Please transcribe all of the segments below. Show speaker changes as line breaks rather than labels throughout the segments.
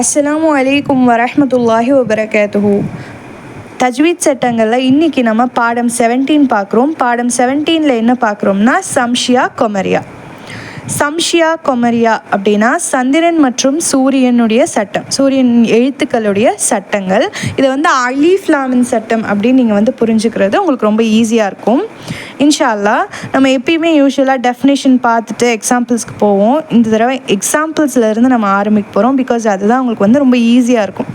அஸ்ஸலாமு அலைக்கும் வரமத்துல்லாஹி வபரகாத்துஹு. தஜ்வீத் சட்டங்களில் இன்றைக்கி நம்ம பாடம் 17 பார்க்குறோம். பாடம் 17ல் என்ன பார்க்குறோம்னா சம்ஷியா கொமரியா. சம்ஷியா கொமரியா அப்படின்னா சந்திரன் மற்றும் சூரியனுடைய சட்டம். சூரியன் எழுத்துக்களுடைய சட்டங்கள். இதை வந்து அலீஃப் லாமின் சட்டம் அப்படின்னு நீங்கள் வந்து புரிஞ்சுக்கிறது உங்களுக்கு ரொம்ப ஈஸியாக இருக்கும். இன்ஷால்லா நம்ம எப்பயுமே யூஸ்வலாக டெஃபினேஷன் பார்த்துட்டு எக்ஸாம்பிள்ஸ்க்கு போவோம். இந்த தடவை எக்ஸாம்பிள்ஸ்ல இருந்து நம்ம ஆரம்பிக்க போகிறோம் பிகாஸ் அதுதான் உங்களுக்கு வந்து ரொம்ப ஈஸியாக இருக்கும்.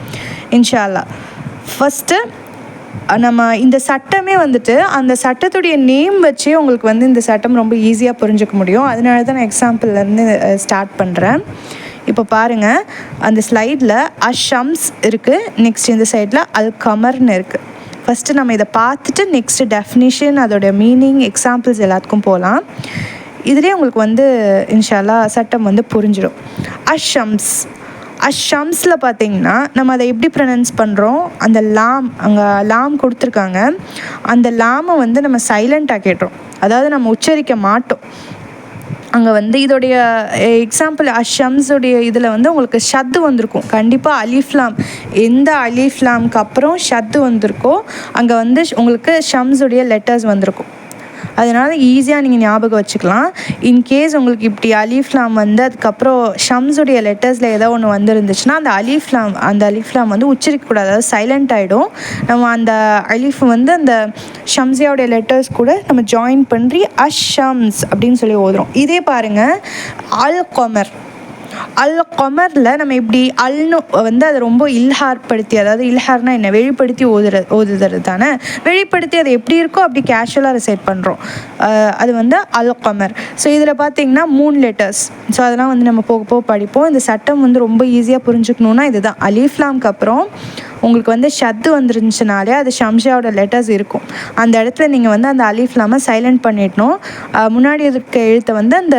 இன்ஷால்லா ஃபஸ்ட்டு நம்ம இந்த சட்டமே வந்துட்டு அந்த சட்டத்துடைய நேம் வச்சே உங்களுக்கு வந்து இந்த சட்டம் ரொம்ப ஈஸியாக புரிஞ்சுக்க முடியும். அதனால தான் நான் எக்ஸாம்பிள்லேருந்து ஸ்டார்ட் பண்ணுறேன் இப்போ பாருங்கள் அந்த ஸ்லைடில் அஷம்ஸ் இருக்குது நெக்ஸ்ட் இந்த சைடில் அல் கமர்னு இருக்குது ஃபஸ்ட்டு நம்ம இதை பார்த்துட்டு நெக்ஸ்ட்டு டெஃபினிஷன் அதோட மீனிங் எக்ஸாம்பிள்ஸ் எல்லாத்துக்கும் போகலாம் இதுலேயே உங்களுக்கு வந்து இன்ஷால்லா சட்டம் வந்து புரிஞ்சிடும். அஷம்ஸ். அஷம்ஸில் பார்த்தீங்கன்னா நம்ம அதை எப்படி ப்ரனன்ஸ் பண்ணுறோம் அந்த லாம் அங்கே லாம் கொடுத்துருக்காங்க. அந்த லாமை வந்து நம்ம சைலண்ட்டாக ஆக்கிடுறோம் அதாவது நம்ம உச்சரிக்க மாட்டோம். அங்கே வந்து இதோடைய எக்ஸாம்பிள் அஷம்ஸுடைய இதில் வந்து உங்களுக்கு ஷத்து வந்திருக்கும். கண்டிப்பாக அலிஃப்லாம் எந்த அலிஃப்லாம்க்கு அப்புறம் ஷத்து வந்திருக்கோ அங்கே வந்து உங்களுக்கு ஷம்ஸுடைய லெட்டர்ஸ் வந்திருக்கும். அதனால் ஈஸியாக நீங்கள் ஞாபகம் வச்சுக்கலாம். இன்கேஸ் உங்களுக்கு இப்படி அலிஃப்லாம் வந்து அதுக்கப்புறம் ஷம்ஸுடைய லெட்டர்ஸில் ஏதோ ஒன்று வந்துருந்துச்சுன்னா அந்த அலிஃப்லாம் அந்த அலிஃப்லாம் வந்து உச்சரிக்கக்கூடாது அதாவது சைலண்ட் ஆகிடும் நம்ம அந்த அலிஃப் வந்து அந்த ஷம்ஸியாவுடைய லெட்டர்ஸ் கூட நம்ம ஜாயின் பண்ணி அஷ் ஷம்ஸ் அப்படின்னு சொல்லி ஓதுறோம். இதே பாருங்கள் அல் கொமர் அல் கொமரில் நம்ம இப்படி அல்னு வந்து அதை ரொம்ப இல்ஹார்படுத்தி அதாவது இல்ஹார்னா என்ன? வெளிப்படுத்தி ஓதுற ஓதுறது தானே வெளிப்படுத்தி அது எப்படி இருக்கோ அப்படி கேஷுவலாக ரிசைட் பண்ணுறோம் அது வந்து அல் கொமர் ஸோ இதில் பார்த்தீங்கன்னா மூணு லெட்டர்ஸ் ஸோ அதெல்லாம் வந்து நம்ம போக போக படிப்போம். இந்த சட்டம் வந்து ரொம்ப ஈஸியாக புரிஞ்சுக்கணுன்னா இதுதான். அலீஃப்லாம்க்கு அப்புறம் உங்களுக்கு வந்து ஷத்து வந்துருந்துச்சுனாலே அது ஷம்ஷாவோட லெட்டர்ஸ் இருக்கும். அந்த இடத்துல நீங்கள் வந்து அந்த அலீஃப்லாமை சைலண்ட் பண்ணிடணும். முன்னாடி இருக்க எழுத்தை வந்து அந்த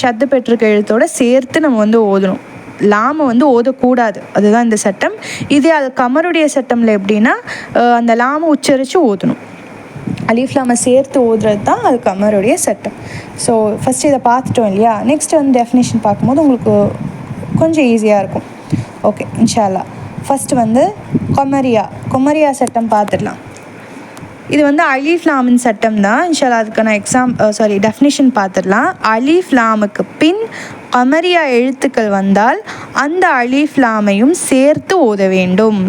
ஷத்து பெற்றிருக்க எழுத்தோட சேர்த்து நம்ம வந்து ஓதணும். லாம வந்து ஓதக்கூடாது. அதுதான் இந்த சட்டம். இதே அது கமருடைய சட்டமில் எப்படின்னா அந்த லாம உச்சரித்து ஓதணும். அலீஃப்லாமை சேர்த்து ஓதுறது தான் அது கமருடைய சட்டம். ஸோ ஃபஸ்ட்டு இதை பார்த்துட்டோம் இல்லையா? நெக்ஸ்ட் வந்து டெஃபினேஷன் பார்க்கும்போது உங்களுக்கு கொஞ்சம் ஈஸியாக இருக்கும். ஓகே இன்ஷால்லா ஃபஸ்ட்டு வந்து கொமரியா. கொமரியா சட்டம் பார்த்துடலாம். இது வந்து அலிஃப்லாமின் சட்டம் தான் இன்ஷால்லா அதுக்கான எக்ஸாம் சாரி டெஃபினிஷன் பார்த்துடலாம். அலிஃப்லாமுக்கு பின் கமரியா எழுத்துக்கள் வந்தால் அந்த அலிஃப்லாமையும் சேர்த்து ஓத வேண்டும்.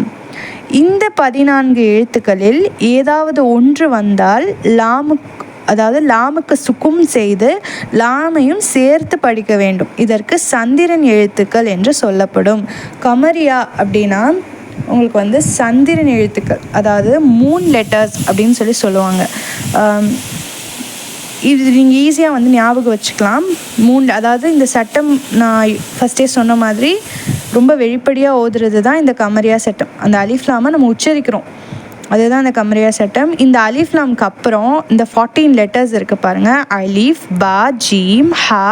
இந்த பதினான்கு எழுத்துக்களில் ஏதாவது ஒன்று வந்தால் லாமுக்கு அதாவது லாமுக்கு சுக்கும் செய்து லாமையும் சேர்த்து படிக்க வேண்டும். இதற்கு சந்திரன் எழுத்துக்கள் என்று சொல்லப்படும். கமரியா அப்படின்னா உங்களுக்கு வந்து சந்திரன் எழுத்துக்கள் அதாவது மூன் லெட்டர்ஸ் அப்படின்னு சொல்லி சொல்லுவாங்க. இது நீங்கள் ஈஸியாக வந்து ஞாபகம் வச்சுக்கலாம். மூணு அதாவது இந்த சட்டம் நான் ஃபஸ்ட்டே சொன்ன மாதிரி ரொம்ப வெளிப்படையாக ஓதுறது தான் இந்த கமரியா சட்டம். அந்த அலிஃப்லாமை நம்ம உச்சரிக்கிறோம். அதுதான் அந்த கமரியா சட்டம். இந்த அலிஃப்லாம்க்கு அப்புறம் இந்த ஃபார்ட்டீன் லெட்டர்ஸ் இருக்குது பாருங்கள் அலிஃப் பா ஜீம் ஹா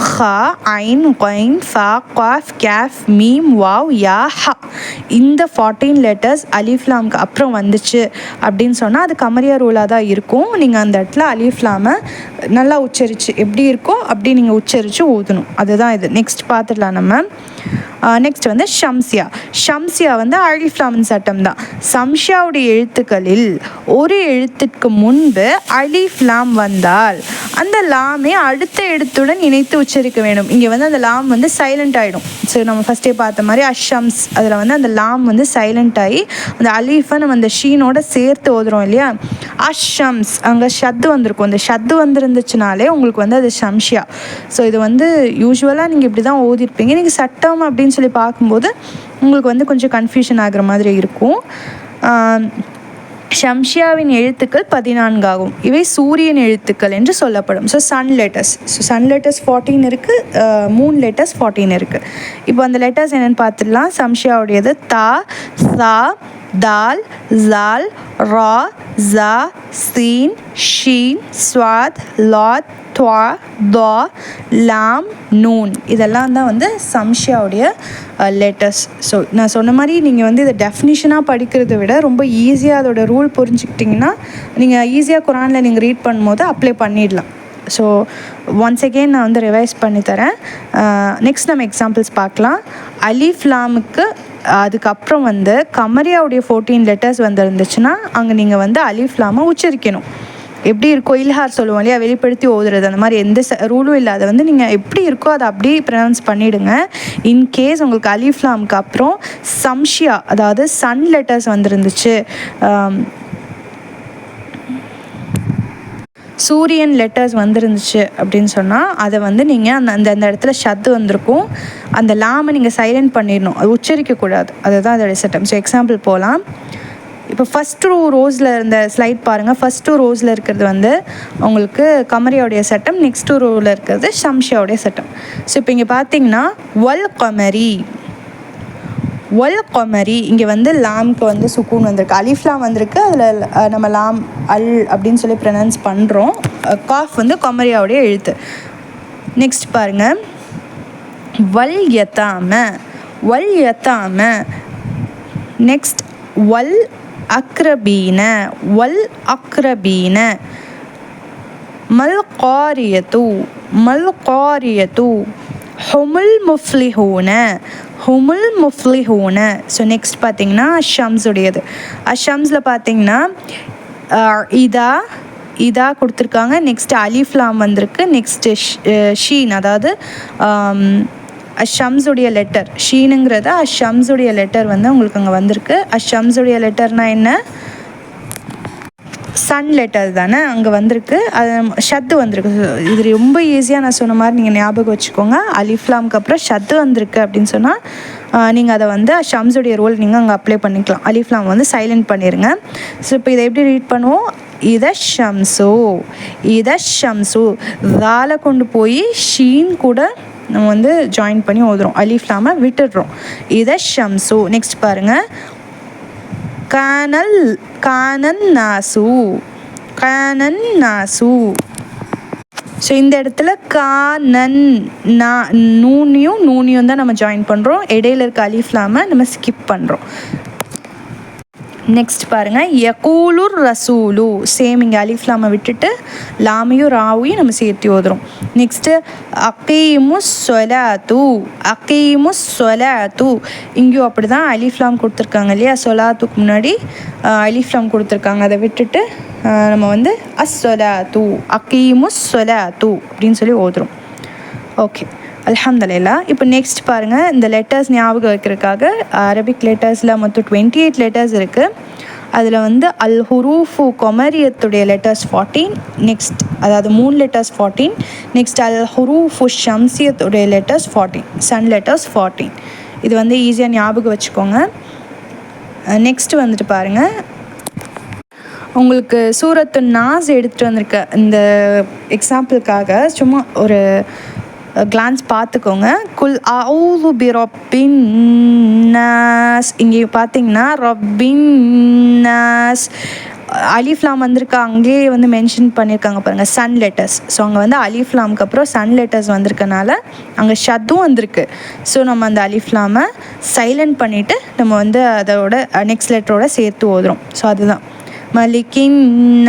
ஹா ஐன் கொயின் ஃபா குவாஃப் கேஃப் மீம் வாவ் யா ஹா. இந்த ஃபார்ட்டீன் லெட்டர்ஸ் அலிஃப்லாம்க்கு அப்புறம் வந்துச்சு அப்படின்னு சொன்னால் அது கமரியா ரூலாக தான் இருக்கும். நீங்கள் அந்த இடத்துல அலிஃப்லாமை நல்லா உச்சரித்து எப்படி இருக்கோ அப்படி நீங்கள் உச்சரித்து ஊதணும். அதுதான் இது. நெக்ஸ்ட் பார்த்துடலாம் நம்ம. நெக்ஸ்ட் வந்து ஷம்சியா. ஷம்சியா வந்து அலிஃப்லாமின் சட்டம் தான். சம்ஷியாவுடைய எழுத்துக்களில் ஒரு எழுத்துக்கு முன்பு அலிஃப்லாம் வந்தால் அந்த லாமே அடுத்த எழுத்துடன் இணைத்து உச்சரிக்க வேண்டும். இங்கே வந்து அந்த லாம் வந்து சைலண்ட் ஆகிடும் ஸோ நம்ம ஃபஸ்ட்டே பார்த்த மாதிரி அஷம்ஸ் அதில் வந்து அந்த லாம் வந்து சைலண்ட் ஆகி அந்த அலீஃபை நம்ம அந்த ஷீனோட சேர்த்து ஓதுறோம் இல்லையா? அஷம்ஸ் அங்கே ஷத்து வந்திருக்கும். அந்த ஷத்து வந்துருந்துச்சுனாலே உங்களுக்கு வந்து அது ஷம்ஷியா ஸோ இது வந்து யூஸ்வலாக நீங்கள் இப்படி தான் ஓதிருப்பீங்க. நீங்கள் சட்டம் அப்படின்னு சொல்லி பார்க்கும்போது உங்களுக்கு வந்து கொஞ்சம் கன்ஃபியூஷன் ஆகிற மாதிரி இருக்கும். ஷம்ஷியாவின் எழுத்துக்கள் பதினான்காகும். இவை சூரியன் எழுத்துக்கள் என்று சொல்லப்படும். So sun letters so sun letters fourteen இருக்குது மூன் லெட்டர்ஸ் ஃபார்ட்டீன் இருக்குது இப்போ அந்த லெட்டர்ஸ் என்னென்னு பார்த்துடலாம். சம்ஷியாவுடையது தா சா தால் ஜால் ரா ஜா சீன் ஷீன் ஸ்வாத் லாத் துவா துவா லாம் நூன். இதெல்லாம் தான் வந்து சம்ஷியாவுடைய லெட்டர்ஸ் ஸோ நான் சொன்ன மாதிரி நீங்கள் வந்து இதை டெஃபினிஷனாக படிக்கிறத விட ரொம்ப ஈஸியாக அதோட ரூல் புரிஞ்சுக்கிட்டிங்கன்னா நீங்கள் ஈஸியாக குரானில் நீங்கள் ரீட் பண்ணும்போது அப்ளை பண்ணிடலாம். ஸோ ஒன்ஸ் அகெயின் நான் வந்து ரிவைஸ் பண்ணி தரேன். நெக்ஸ்ட் நம்ம எக்ஸாம்பிள்ஸ் பார்க்கலாம். அலி லாமுக்கு அதுக்கப்புறம் வந்து கமரியாவுடைய ஃபோர்டீன் லெட்டர்ஸ் வந்துருந்துச்சுன்னா அங்கே நீங்கள் வந்து அலிஃப்லாமை உச்சரிக்கணும். எப்படி இருக்கோ இல்ஹார் சொல்லுவோம் இல்லையா வெளிப்படுத்தி ஓதுறது அந்த மாதிரி எந்த ரூலும் இல்லை அதை வந்து நீங்கள் எப்படி இருக்கோ அதை அப்படியே ப்ரனவுன்ஸ் பண்ணிவிடுங்க இன்கேஸ் உங்களுக்கு அலிஃப்லாமுக்கு அப்புறம் சம்ஷியா அதாவது சன் லெட்டர்ஸ் வந்துருந்துச்சு சூரியன் லெட்டர்ஸ் வந்துருந்துச்சு அப்படின்னு சொன்னால் அதை வந்து நீங்கள் அந்த அந்த அந்த இடத்துல ஷத்து வந்திருக்கும். அந்த லாமை நீங்கள் சைலண்ட் பண்ணிடணும். அது உச்சரிக்கக்கூடாது அதுதான் அதோடைய சட்டம் ஸோ எக்ஸாம்பிள் போகலாம் இப்போ ஃபஸ்ட் ரோஸில் இருந்த ஸ்லைட் பாருங்கள் ஃபஸ்ட்டு ரோஸில் இருக்கிறது வந்து உங்களுக்கு கமரியோடைய சட்டம் நெக்ஸ்ட் டூ ரோவில் இருக்கிறது ஷம்ஷியாவுடைய சட்டம் ஸோ இப்போ இங்கே பார்த்தீங்கன்னா வல் கமரி. வல் கொமரி இங்கே வந்து லாம்க்கு வந்து சுக்கூன் வந்திருக்கு. அலிஃப்லாம் வந்திருக்கு. அதில் நம்ம லாம் அல் அப்படின்னு சொல்லி ப்ரனன்ஸ் பண்ணுறோம் காஃப் வந்து கொமரியாவுடைய எழுத்து. நெக்ஸ்ட் பாருங்கள் வல் யத்தாம வல் யத்தாம நெக்ஸ்ட் வல் அக்ரபீன வல் அக்ரபீன. மல் காரியத்து மல் காரியத்து. ஹுமுல் முஃப்லிஹூன ஹுமுல் முஃப்லிஹூன. ஸோ நெக்ஸ்ட் பார்த்தீங்கன்னா அஷம்ஸ் உடையது அஷம்ஸில் பார்த்தீங்கன்னா இதா இதா கொடுத்துருக்காங்க. நெக்ஸ்ட் அலிஃப்லாம் வந்திருக்கு. நெக்ஸ்ட்டு ஷீன் அதாவது ஆம், அஷம்ஸுடைய லெட்டர் ஷீனுங்கிறது அஷம்ஸுடைய லெட்டர் வந்து உங்களுக்கு அங்கே வந்திருக்கு. அஷம்ஸுடைய லெட்டர்னால் என்ன? சன் லெட்டர் தானே அங்கே வந்திருக்கு. அது ஷத்து வந்திருக்கு. இது ரொம்ப ஈஸியாக நான் சொன்ன மாதிரி நீங்கள் ஞாபகம் வச்சுக்கோங்க. அலிஃப்லாம்க்கு அப்புறம் ஷத்து வந்திருக்கு அப்படின்னு சொன்னால் நீங்கள் அதை வந்து ஷம்ஸுடைய ரோல் நீங்கள் அங்கே அப்ளை பண்ணிக்கலாம். அலிஃப்லாம் வந்து சைலண்ட் பண்ணிடுங்க ஸோ இப்போ இதை எப்படி ரீட் பண்ணுவோம்? இத ஷம்சு இத ஷம்சு தால கொண்டு போய் ஷீன் கூட நம்ம வந்து ஜாயின் பண்ணி ஓதுறோம். அலிஃப்லாமை விட்டுடுறோம். இத ஷம்சு நெக்ஸ்ட் பாருங்கள் கானல் கானன் நாசு கானன் நாசு ஸோ இந்த இடத்துல கானன் நா நூனியும் நூனியும் தான் நம்ம ஜாயின் பண்ணுறோம் இடையில இருக்க அலிஃப்லாமை நம்ம ஸ்கிப் பண்ணுறோம் நெக்ஸ்ட் பாருங்கள் யகூலுர் ரசூலு. சேம் இங்கே அலிஃப்லாமை விட்டுட்டு லாமையும் ராவையும் நம்ம சேர்த்து ஓதுறோம். நெக்ஸ்ட்டு அக்கீமு சொலாத்து. அக்கீமு சொலாத்து. இங்கேயும் அப்படி தான் அலிஃப்லாம் கொடுத்துருக்காங்க இல்லையா? சொலாத்துக்கு முன்னாடி அலிஃப்லாம் கொடுத்துருக்காங்க. அதை விட்டுட்டு நம்ம வந்து அஸ்ஸொலாத்து அக்கீமு சொலாத்து அப்படின்னு சொல்லி ஓதுறோம். ஓகே அலமதுல்லா இப்போ நெக்ஸ்ட் பாருங்கள் இந்த லெட்டர்ஸ் ஞாபகம் வைக்கிறதுக்காக அரபிக் லெட்டர்ஸில் மொத்தம் டுவெண்ட்டி எயிட் லெட்டர்ஸ் இருக்குது அதில் வந்து அல் ஹுரூஃபு கொமரியத்துடைய லெட்டர்ஸ் ஃபார்ட்டீன் நெக்ஸ்ட் அதாவது மூணு லெட்டர்ஸ் ஃபார்ட்டீன் நெக்ஸ்ட் அல் ஹுரூஃபு ஷம்சியத்துடைய letters fourteen sun letters fourteen இது வந்து ஈஸியாக ஞாபகம் வச்சுக்கோங்க. நெக்ஸ்ட் வந்துட்டு பாருங்கள் உங்களுக்கு சூரத்து நாஸ் எடுத்துகிட்டு வந்திருக்க இந்த எக்ஸாம்பிளுக்காக சும்மா ஒரு கிளான்ஸ் பார்த்துக்கோங்க. குல் அவுது பி ரொப்பின் இங்கே பார்த்தீங்கன்னா ரொப்பின் அலிஃப்லாம் வந்திருக்கா. அங்கேயே வந்து மென்ஷன் பண்ணியிருக்காங்க பாருங்கள் சன் லெட்டர்ஸ் ஸோ அங்கே வந்து அலிஃப்லாமுக்கு அப்புறம் சன் லெட்டர்ஸ் வந்திருக்கனால அங்கே ஷத்தும் வந்திருக்கு. ஸோ நம்ம அந்த அலிஃப்லாமை சைலண்ட் பண்ணிவிட்டு நம்ம வந்து அதோட நெக்ஸ்ட் லெட்டரோட சேர்த்து ஓதுறோம். ஸோ அதுதான். மலிக்கின்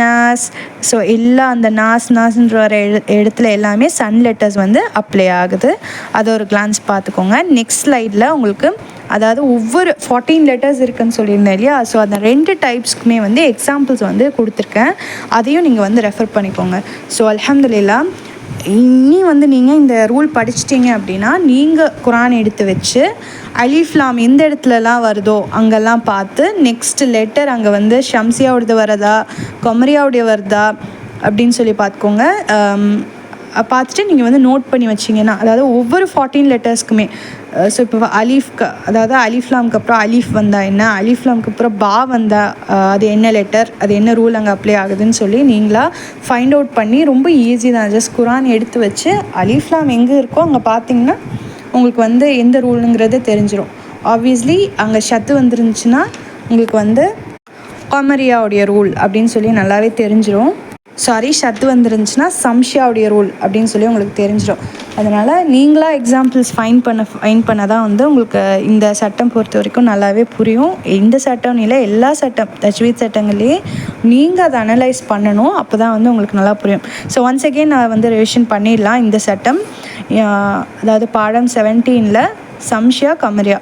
நாஸ். ஸோ எல்லா அந்த நாஸ் நாஸ்ன்ற வர எழு இடத்துல எல்லாமே சன் லெட்டர்ஸ் வந்து அப்ளை ஆகுது. அதை ஒரு கிளான்ஸ் பார்த்துக்கோங்க. நெக்ஸ்ட் ஸ்லைடில் உங்களுக்கு அதாவது ஒவ்வொரு ஃபார்ட்டீன் லெட்டர்ஸ் இருக்குன்னு சொல்லியிருந்தேன் இல்லையா? ஸோ அந்த ரெண்டு டைப்ஸ்க்குமே வந்து எக்ஸாம்பிள்ஸ் வந்து கொடுத்துருக்கேன். அதையும் நீங்கள் வந்து ரெஃபர் பண்ணிக்கோங்க. ஸோ அல்ஹம்துலில்லா இனி வந்து நீங்கள் இந்த ரூல் படிச்சிட்டிங்க அப்படின்னா நீங்கள் குரான் எடுத்து வச்சு அலிஃப்லாம் எந்த இடத்துலலாம் வருதோ அங்கெல்லாம் பார்த்து நெக்ஸ்ட் லெட்டர் அங்கே வந்து ஷம்சியாவோடது வரதா கொமரியாவுடைய வருதா அப்படின்னு சொல்லி பார்த்துக்கோங்க. பார்த்துட்டு நீங்கள் வந்து நோட் பண்ணி வச்சிங்கன்னா அதாவது ஒவ்வொரு ஃபார்ட்டீன் லெட்டர்ஸ்க்குமே ஸோ இப்போ அலீஃப்க்கு அதாவது அலிஃப்லாம்க்கு அப்புறம் அலீஃப் வந்தா என்ன அலிஃப்லாம்க்கு அப்புறம் பா வந்தா அது என்ன லெட்டர் அது என்ன ரூல் அங்கே அப்ளை ஆகுதுன்னு சொல்லி நீங்களாக ஃபைண்ட் அவுட் பண்ணி ரொம்ப ஈஸி தான். ஜஸ்ட் குரான் எடுத்து வச்சு அலிஃப்லாம் எங்கே இருக்கோ அங்கே பார்த்தீங்கன்னா உங்களுக்கு வந்து எந்த ரூலுங்கிறது தெரிஞ்சிடும் ஆப்வியஸ்லி அங்கே ஷத்து வந்துருந்துச்சுன்னா உங்களுக்கு வந்து கொமரியாவுடைய ரூல் அப்படின்னு சொல்லி நல்லாவே தெரிஞ்சிடும் சாரி ஷத்து வந்துருந்துச்சுன்னா சம்ஷியாவுடைய ரூல் அப்படின்னு சொல்லி உங்களுக்கு தெரிஞ்சிடும். அதனால் நீங்களாக எக்ஸாம்பிள்ஸ் ஃபைன் பண்ண ஃபைன் பண்ண தான் வந்து உங்களுக்கு இந்த சட்டம் பொறுத்த வரைக்கும் நல்லாவே புரியும். இந்த சட்டம் இல்லை எல்லா சட்டம் தஜ்வீத் சட்டங்கள்லேயே நீங்கள் அதை அனலைஸ் பண்ணணும். அப்போ தான் வந்து உங்களுக்கு நல்லா புரியும். ஸோ ஒன்ஸ் அகெயின் நான் வந்து ரிவிஷன் பண்ணிடலாம் இந்த சட்டம். அதாவது பாடம் செவன்டீனில் சம்ஷியா கமரியா.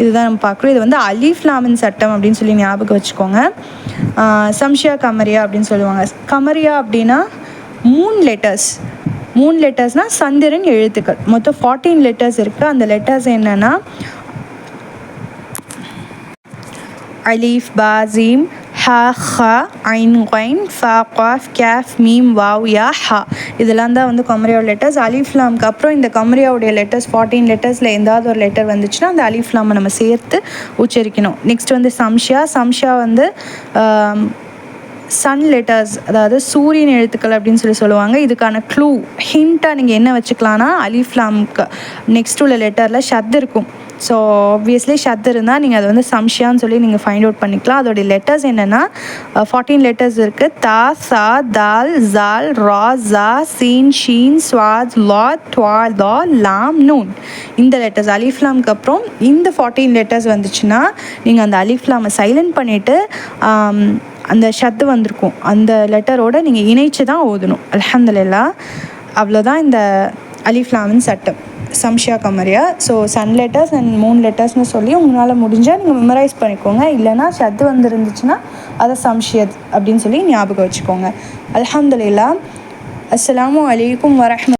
இதுதான் நம்ம பார்க்குறோம். இது வந்து அலீஃப் லாமன் சட்டம் அப்படின்னு சொல்லி ஞாபகம் வச்சுக்கோங்க. சம்ஷியா கமரியா அப்படின்னு சொல்லுவாங்க. கமரியா அப்படின்னா மூணு லெட்டர்ஸ் மூணு லெட்டர்ஸ்னால் சந்திரன் எழுத்துக்கள். மொத்தம் ஃபார்ட்டீன் லெட்டர்ஸ் இருக்குது அந்த லெட்டர்ஸ் என்னென்னா அலீஃப் பாசீம் ஹ ஹ ஐன் ஒயின் ஃபா குவாஃப் கேஃப் மீம் வாவ் யா ஹா. இதெல்லாம் தான் வந்து கமரியாவோட லெட்டர்ஸ் அலிஃப்லாம்க்கு அப்புறம் இந்த கமரியாவுடைய லெட்டர்ஸ் ஃபார்ட்டீன் லெட்டர்ஸில் எந்தாவது ஒரு லெட்டர் வந்துச்சுன்னா அந்த அலிஃப்லாமை நம்ம சேர்த்து உச்சரிக்கணும். நெக்ஸ்ட் வந்து சம்ஷியா. சம்ஷியா வந்து சன் லெட்டர்ஸ் அதாவது சூரியன் எழுத்துக்கள் அப்படின்னு சொல்லி சொல்லுவாங்க. இதுக்கான க்ளூ ஹிண்ட்டாக நீங்கள் என்ன வச்சுக்கலான்னா அலிஃப்லாம்க்கு நெக்ஸ்ட் உள்ள லெட்டரில் ஷத் இருக்கும். ஸோ ஆப்வியஸ்லி ஷத் இருந்தால் நீங்கள் அதை வந்து சம்ஷியான்னு சொல்லி நீங்கள் ஃபைண்ட் அவுட் பண்ணிக்கலாம். அதோடைய லெட்டர்ஸ் என்னென்னா ஃபார்ட்டீன் லெட்டர்ஸ் இருக்குது தா சா தால் ஜால் ரா ஜா சீன் ஷீன் ஸ்வாத் லா ட்வா லா லாம் நூன். இந்த லெட்டர்ஸ் அலிஃப்லாம்க்கு அப்புறம் இந்த ஃபார்ட்டீன் லெட்டர்ஸ் வந்துச்சுன்னா நீங்கள் அந்த அலிஃப்லாமை சைலண்ட் பண்ணிவிட்டு அந்த ஷத்து வந்திருக்கும். அந்த லெட்டரோடு நீங்கள் இணைச்சு தான் ஓதணும். அலமதுல்லா அவ்வளோதான் இந்த அலிஃப்லாமின் சட்டம். சம்ஷியா கமரியா. So sun letters and moon லெட்டர்ஸ்னு சொல்லி உங்களால் முடிஞ்சால் நீங்கள் மெமரைஸ் பண்ணிக்கோங்க. இல்லைனா ஷத்து வந்துருந்துச்சுன்னா அதை சம்ஷியத் அப்படின்னு சொல்லி ஞாபகம் வச்சுக்கோங்க. அலமதுல்லா அஸ்லாம் வலைக்கும் வரம